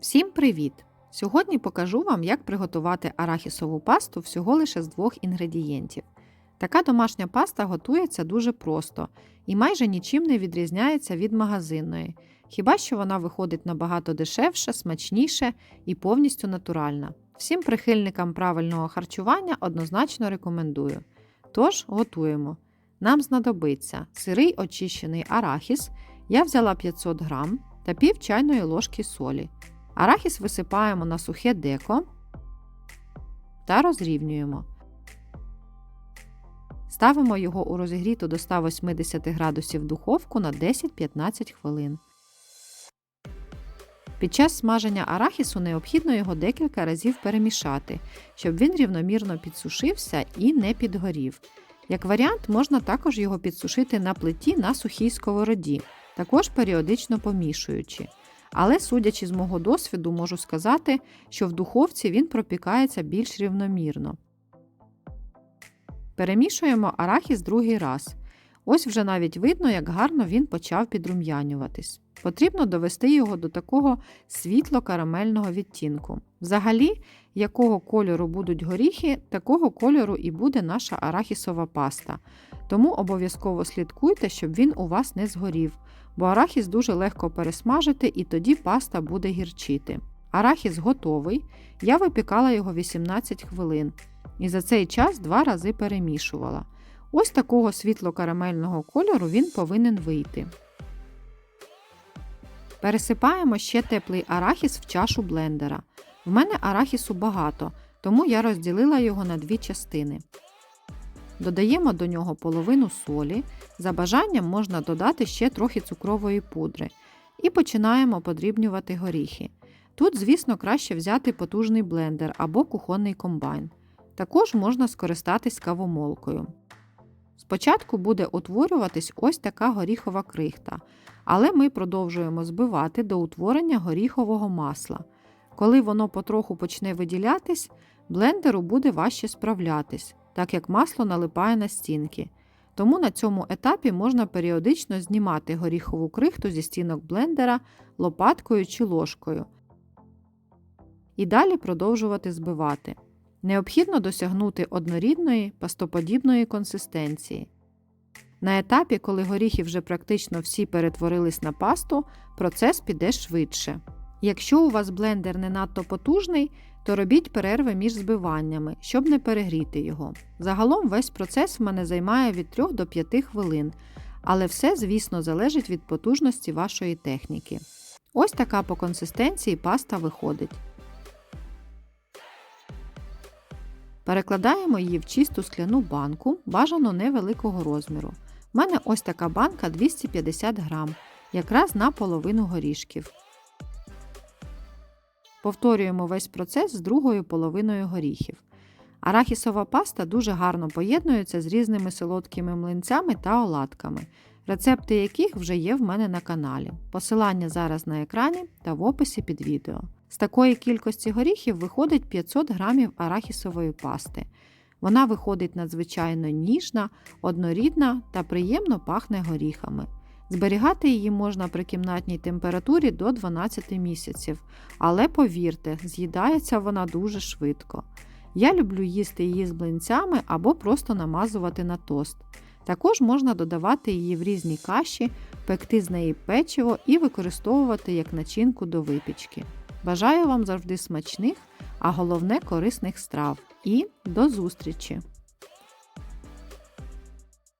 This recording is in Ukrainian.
Всім привіт! Сьогодні покажу вам, як приготувати арахісову пасту всього лише з двох інгредієнтів. Така домашня паста готується дуже просто і майже нічим не відрізняється від магазинної, хіба що вона виходить набагато дешевше, смачніше і повністю натуральна. Всім прихильникам правильного харчування однозначно рекомендую. Тож готуємо. Нам знадобиться сирий очищений арахіс, я взяла 500 грам та пів чайної ложки солі. Арахіс висипаємо на сухе деко та розрівнюємо. Ставимо його у розігріту до 180 градусів духовку на 10-15 хвилин. Під час смаження арахісу необхідно його декілька разів перемішати, щоб він рівномірно підсушився і не підгорів. Як варіант, можна також його підсушити на плиті на сухій сковороді, також періодично помішуючи. Але, судячи з мого досвіду, можу сказати, що в духовці він пропікається більш рівномірно. Перемішуємо арахіс другий раз. Ось вже навіть видно, як гарно він почав підрум'янюватись. Потрібно довести його до такого світло-карамельного відтінку. Взагалі, якого кольору будуть горіхи, такого кольору і буде наша арахісова паста. Тому обов'язково слідкуйте, щоб він у вас не згорів, бо арахіс дуже легко пересмажити і тоді паста буде гірчити. Арахіс готовий, я випікала його 18 хвилин і за цей час два рази перемішувала. Ось такого світло-карамельного кольору він повинен вийти. Пересипаємо ще теплий арахіс в чашу блендера. В мене арахісу багато, тому я розділила його на дві частини. Додаємо до нього половину солі. За бажанням можна додати ще трохи цукрової пудри. І починаємо подрібнювати горіхи. Тут, звісно, краще взяти потужний блендер або кухонний комбайн. Також можна скористатись кавомолкою. Спочатку буде утворюватись ось така горіхова крихта, але ми продовжуємо збивати до утворення горіхового масла. Коли воно потроху почне виділятись, блендеру буде важче справлятись, так як масло налипає на стінки. Тому на цьому етапі можна періодично знімати горіхову крихту зі стінок блендера лопаткою чи ложкою. І далі продовжувати збивати. Необхідно досягнути однорідної пастоподібної консистенції. На етапі, коли горіхи вже практично всі перетворились на пасту, процес піде швидше. Якщо у вас блендер не надто потужний, то робіть перерви між збиваннями, щоб не перегріти його. Загалом весь процес в мене займає від 3 до 5 хвилин, але все, звісно, залежить від потужності вашої техніки. Ось така по консистенції паста виходить. Перекладаємо її в чисту скляну банку, бажано невеликого розміру. У мене ось така банка 250 грам, якраз на половину горішків. Повторюємо весь процес з другою половиною горіхів. Арахісова паста дуже гарно поєднується з різними солодкими млинцями та оладками, рецепти яких вже є в мене на каналі. Посилання зараз на екрані та в описі під відео. З такої кількості горіхів виходить 500 грамів арахісової пасти. Вона виходить надзвичайно ніжна, однорідна та приємно пахне горіхами. Зберігати її можна при кімнатній температурі до 12 місяців, але повірте, з'їдається вона дуже швидко. Я люблю їсти її з блинцями або просто намазувати на тост. Також можна додавати її в різні каші, пекти з неї печиво і використовувати як начинку до випічки. Бажаю вам завжди смачних, а головне корисних страв. І до зустрічі!